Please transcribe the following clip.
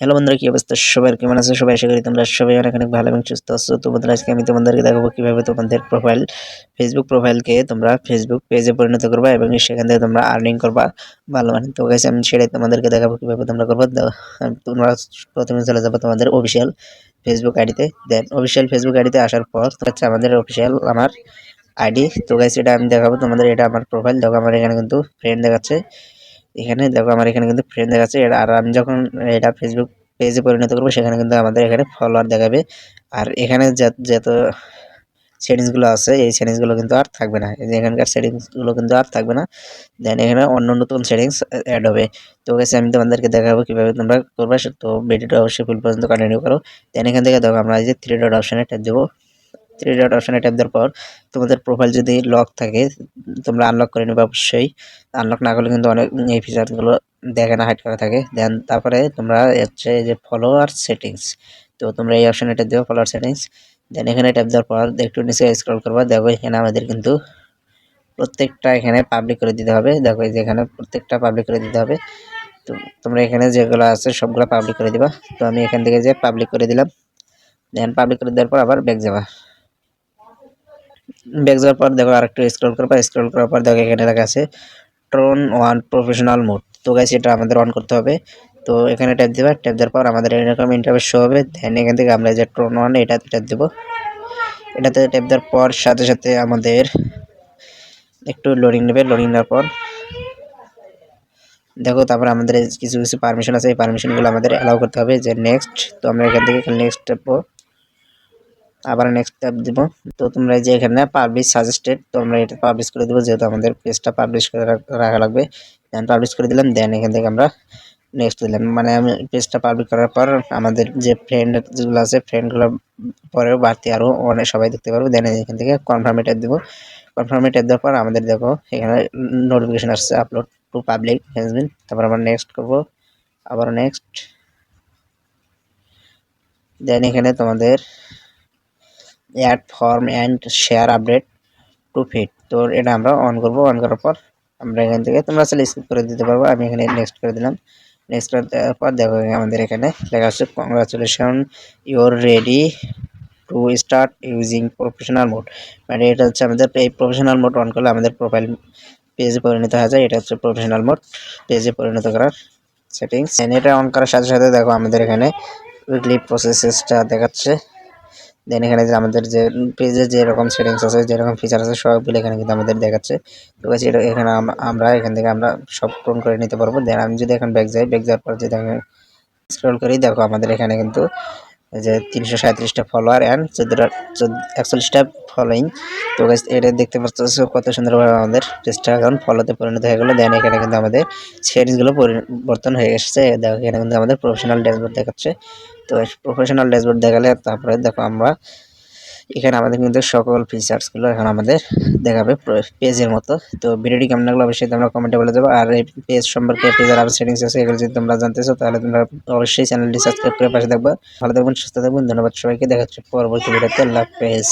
Hello বন্ধুরা, কি অবস্থা? সবার কেমন আছে? সবাই আশা করি তোমরা সবাই অনেক অনেক ভালো এবং সুস্থ আছো। তো বন্ধুরা, আজকে আমি তোমাদেরকে দেখাবো কীভাবে তোমাদের প্রোফাইল ফেসবুক প্রোফাইলকে তোমরা ফেসবুক পেজে পরিণত করবা এবং সেখান থেকে তোমরা আর্নিং করবা। ভালো মানে তো গাইছে আমি সেটাই তোমাদেরকে দেখাবো কীভাবে তোমরা করব। তোমরা প্রথমে চলে যাব তোমাদের অফিসিয়াল ফেসবুক আইডিতে দেন অফিসিয়াল ফেসবুক আইডিতে আসার পর হচ্ছে আমাদের অফিসিয়াল আমার আইডি তো গাইছে এটা আমি দেখাবো তোমাদের, এটা আমার প্রোফাইল দেখো, আমার এখানে কিন্তু ফ্রেন্ড দেখাচ্ছে। এখানে দেখো আমার এখানে কিন্তু ফ্রেন্ড দেখাচ্ছে। আর আমি যখন এটা ফেসবুক পেজে পরিণত করব, সেখানে কিন্তু আমাদের এখানে ফলোয়ার দেখাবে। আর এখানে যত সেটিংসগুলো আছে, এই সেটিংসগুলো কিন্তু আর থাকবে না। এই যে এখানকার সেটিংসগুলো কিন্তু আর থাকবে না। দেন এখানে অন্য নতুন সেটিংস অ্যাড হবে। তো গেছে আমি তোমাদেরকে দেখাবো কীভাবে তোমরা করবে। তো ভিডিওটা অবশ্যই ফুল পর্যন্ত কন্টিনিউ করো। দেন এখান থেকে দেখো আমরা এই যে থ্রি ডট অপশানে ট্যাপ দেবো। থ্রি ডট অপশানে ট্যাপ দেওয়ার পর তোমাদের প্রোফাইল যদি লক থাকে, তোমরা আনলক করে নেবে অবশ্যই। আনলক না করলে কিন্তু অনেক এই ফিচারগুলো দেখে না হাইড করা থাকে। দেন তারপরে তোমরা হচ্ছে যে ফলোয়ার সেটিংস তো তোমরা এই অপশানে ট্যাপ দেবো ফলোয়ার সেটিংস দেন এখানে ট্যাপ দেওয়ার পর একটু নিচে স্ক্রল করবা, দেখো এখানে আমাদের কিন্তু প্রত্যেকটা এখানে পাবলিক করে দিতে হবে। দেখো যে এখানে প্রত্যেকটা পাবলিক করে দিতে হবে। তো তোমরা এখানে যেগুলো আছে সবগুলো পাবলিক করে দিবা। তো আমি এখান থেকে যে পাবলিক করে দিলাম দেন পাবলিক করে দেওয়ার পর আবার ব্যাক যাবা। ব্যাক যাওয়ার পর দেখো আরেকটু স্ক্রল করবা স্ক্রল করার পর দেখো এখানে লেখা আছে ট্রন ওয়ান প্রফেশনাল মোড তো গাইস এটা আমাদের অন করতে হবে। তো এখানে ট্যাপ দেবা ট্যাপ দেওয়ার পর আমাদের এরকম ইন্টারভেস শো হবে। দেন এখান থেকে আমরা যে ট্রন ওয়ান এটাতে ট্যাপ দেবো। এটাতে ট্যাপ দেওয়ার পর সাথে সাথে আমাদের একটু লোডিং নেবে। লোডিং নেওয়ার পর দেখো তারপর আমাদের কিছু কিছু পারমিশন আছে। এই পারমিশনগুলো আমাদের অ্যালাউ করতে হবে। যে নেক্সট তো আমরা এখান থেকে নেক্সট ট্যাপবো আবার নেক্সট ট্যাপ দিব। তো তোমরা যে এখানে পাবলিশ সাজেস্টেড তো আমরা এটা পাবলিশ করে দেবো, যেহেতু আমাদের পেজটা পাবলিশ করে রাখা লাগবে। দেন পাবলিশ করে দিলাম দেন এখান থেকে আমরা নেক্সট দিলাম। মানে আমি পেজটা পাবলিশ করার পর আমাদের যে ফ্রেন্ড যেগুলো আছে ফ্রেন্ডগুলো পরেও বাড়তি আরও অনেক সবাই দেখতে পারব। দেন এখান থেকে কনফার্মে ট্যাপ দেবো। কনফার্মে ট্যাপ দেওয়ার পর আমাদের দেখো, এখানে নোটিফিকেশন আসছে আপলোড টু পাবলিক হ্যাজবিন তারপর আমরা নেক্সট করব, আবার নেক্সট দেন এখানে তোমাদের add form and share update to fit তো এটা আমরা অন করব। অন করার পর আমরা এখান থেকে তোমরা আসলে স্কিপ করে দিতে পারব। আমি এখানে নেক্সট করে দিলাম। নেক্সট করে দেওয়ার পর দেখো আমাদের এখানে লেখা আছে congratulation your ready to start using professional mode মানে এটা হচ্ছে আমাদের এই প্রফেশনাল মোড অন করলে আমাদের প্রোফাইল পেজে পরিণত হয়ে যায়। এটা হচ্ছে প্রফেশনাল মোড পেজে পরিণত করার সেটিংস এটা অন করার সাথে সাথে দেখো আমাদের এখানে উইকলি প্রসেসেসটা দেখাচ্ছে। দেন এখানে যে আমাদের যে পেজে যে রকম সেটিংস আছে, যেরকম ফিচার আছে, সবগুলো এখানে কিন্তু আমাদের দেখাচ্ছে। তো আছে এটা এখানে আমরা এখান থেকে আমরা সব পূরণ করে নিতে পারব। দেন আমি যদি এখন ব্যাক যাই ব্যাক যাওয়ার পর যদি আমি স্ক্রল করি, দেখো আমাদের এখানে কিন্তু যে তিনশো সাঁত্রিশটা ফলোয়ার অ্যান্ড চোদ্দ, একচল্লিশটা ফলোয়িং তো এটা দেখতে পাচ্ছ কত সুন্দরভাবে আমাদের পেজটা এখন ফলোতে পরিণত হয়ে গেলো। দেন এখানে কিন্তু আমাদের সেটিংসগুলো পরিবর্তন হয়ে এসেছে। দেখো, এখানে কিন্তু আমাদের প্রফেশনাল ড্যাশবোর্ড দেখাচ্ছে। তো প্রফেশনাল ড্যাশবোর্ড দেখালে তারপরে দেখো আমরা এখানে আমাদের কিন্তু সকল ফিচার্সগুলো এখন আমাদের দেখাবে পেজের মতো। তো ভিডিওটি কেমন লাগল অবশ্যই তোমরা কমেন্টে বলে দেবো। আর এই পেজ সম্পর্কে পেজের আরও সেটিংস আছে এগুলো যদি তোমরা জানতেছো, তাহলে তোমরা অবশ্যই চ্যানেলটি সাবস্ক্রাইব করে পাশে থাকবে। ভালো থাকবেন, সুস্থ থাকবেন, ধন্যবাদ সবাইকে। দেখা হচ্ছে পরবর্তী ভিডিওতে আল্লাহ পেজ